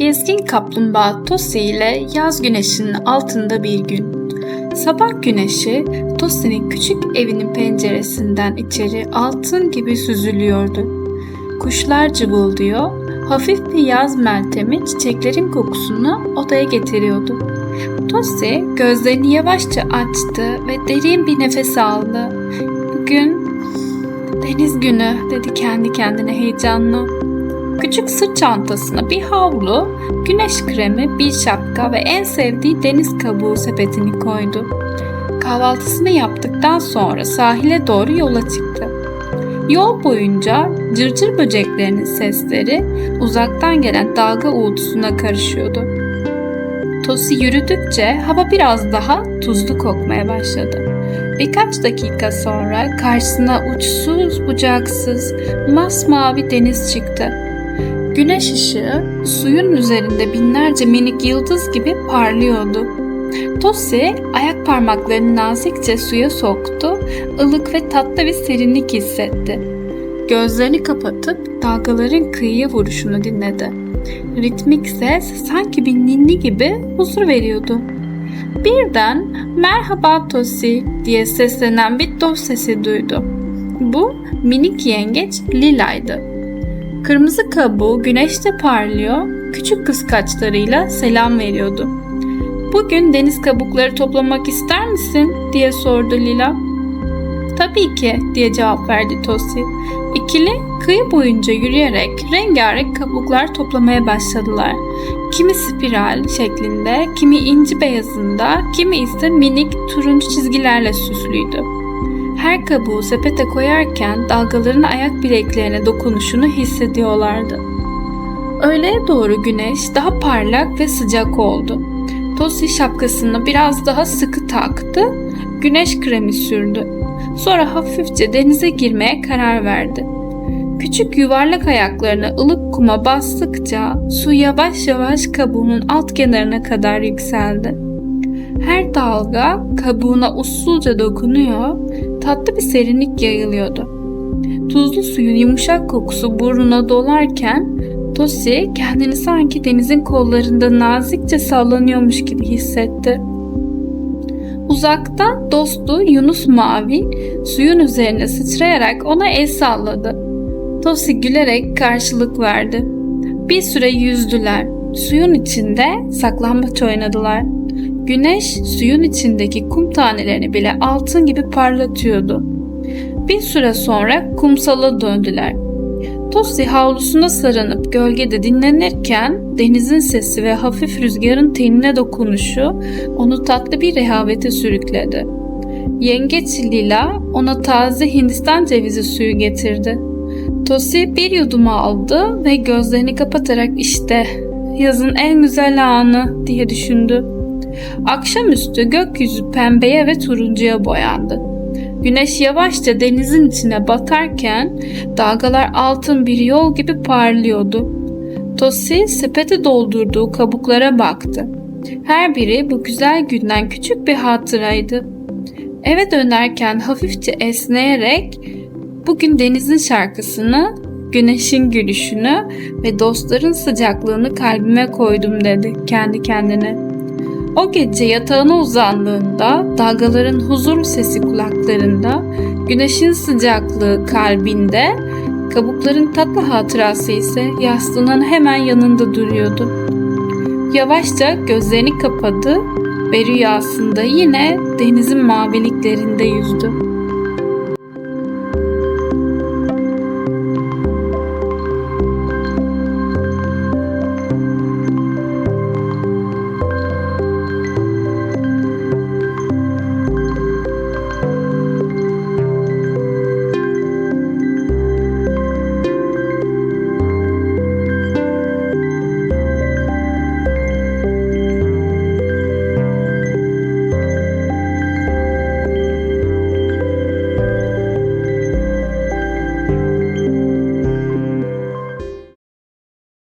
Gezgin kaplumbağa Tosi ile yaz güneşinin altında bir gün. Sabah güneşi Tosi'nin küçük evinin penceresinden içeri altın gibi süzülüyordu. Kuşlar cıvıldıyor, hafif bir yaz meltemi çiçeklerin kokusunu odaya getiriyordu. Tosi gözlerini yavaşça açtı ve derin bir nefes aldı. Bugün deniz günü dedi kendi kendine heyecanlı. Küçük sırt çantasına bir havlu, güneş kremi, bir şapka ve en sevdiği deniz kabuğu sepetini koydu. Kahvaltısını yaptıktan sonra sahile doğru yola çıktı. Yol boyunca cırcır böceklerinin sesleri uzaktan gelen dalga uğultusuna karışıyordu. Tosi yürüdükçe hava biraz daha tuzlu kokmaya başladı. Birkaç dakika sonra karşısına uçsuz bucaksız masmavi deniz çıktı. Güneş ışığı suyun üzerinde binlerce minik yıldız gibi parlıyordu. Tosi ayak parmaklarını nazikçe suya soktu, ılık ve tatlı bir serinlik hissetti. Gözlerini kapatıp dalgaların kıyıya vuruşunu dinledi. Ritmik ses sanki bir ninni gibi huzur veriyordu. Birden merhaba Tosi diye seslenen bir dost sesi duydu. Bu minik yengeç Lila'ydı. Kırmızı kabuğu güneşte parlıyor, küçük kıskaçlarıyla selam veriyordu. Bugün deniz kabukları toplamak ister misin diye sordu Lila. Tabii ki diye cevap verdi Tosi. İkili kıyı boyunca yürüyerek rengarenk kabuklar toplamaya başladılar. Kimi spiral şeklinde, kimi inci beyazında, kimi ise minik turuncu çizgilerle süslüydü. Her kabuğu sepete koyarken dalgaların ayak bileklerine dokunuşunu hissediyorlardı. Öğleye doğru güneş daha parlak ve sıcak oldu. Tosi şapkasını biraz daha sıkı taktı, güneş kremi sürdü. Sonra hafifçe denize girmeye karar verdi. Küçük yuvarlak ayaklarını ılık kuma bastıkça su yavaş yavaş kabuğunun alt kenarına kadar yükseldi. Her dalga kabuğuna usulca dokunuyor, tatlı bir serinlik yayılıyordu. Tuzlu suyun yumuşak kokusu burnuna dolarken Tosi kendini sanki denizin kollarında nazikçe sallanıyormuş gibi hissetti. Uzakta dostu Yunus Mavi suyun üzerine sıçrayarak ona el salladı. Tosi gülerek karşılık verdi. Bir süre yüzdüler. Suyun içinde saklambaç oynadılar. Güneş suyun içindeki kum tanelerini bile altın gibi parlatıyordu. Bir süre sonra kumsala döndüler. Tosi havlusuna sarınıp gölgede dinlenirken denizin sesi ve hafif rüzgarın tenine dokunuşu onu tatlı bir rehavete sürükledi. Yengeç Lila ona taze Hindistan cevizi suyu getirdi. Tosi bir yudumu aldı ve gözlerini kapatarak işte yazın en güzel anı diye düşündü. Akşamüstü gökyüzü pembeye ve turuncuya boyandı. Güneş yavaşça denizin içine batarken dalgalar altın bir yol gibi parlıyordu. Tosi sepete doldurduğu kabuklara baktı. Her biri bu güzel günden küçük bir hatıraydı. Eve dönerken hafifçe esneyerek bugün denizin şarkısını, güneşin gülüşünü ve dostların sıcaklığını kalbime koydum dedi kendi kendine. O gece yatağına uzandığında dalgaların huzur sesi kulaklarında, güneşin sıcaklığı kalbinde, kabukların tatlı hatırası ise yastığının hemen yanında duruyordu. Yavaşça gözlerini kapadı ve rüyasında yine denizin maviliklerinde yüzdü.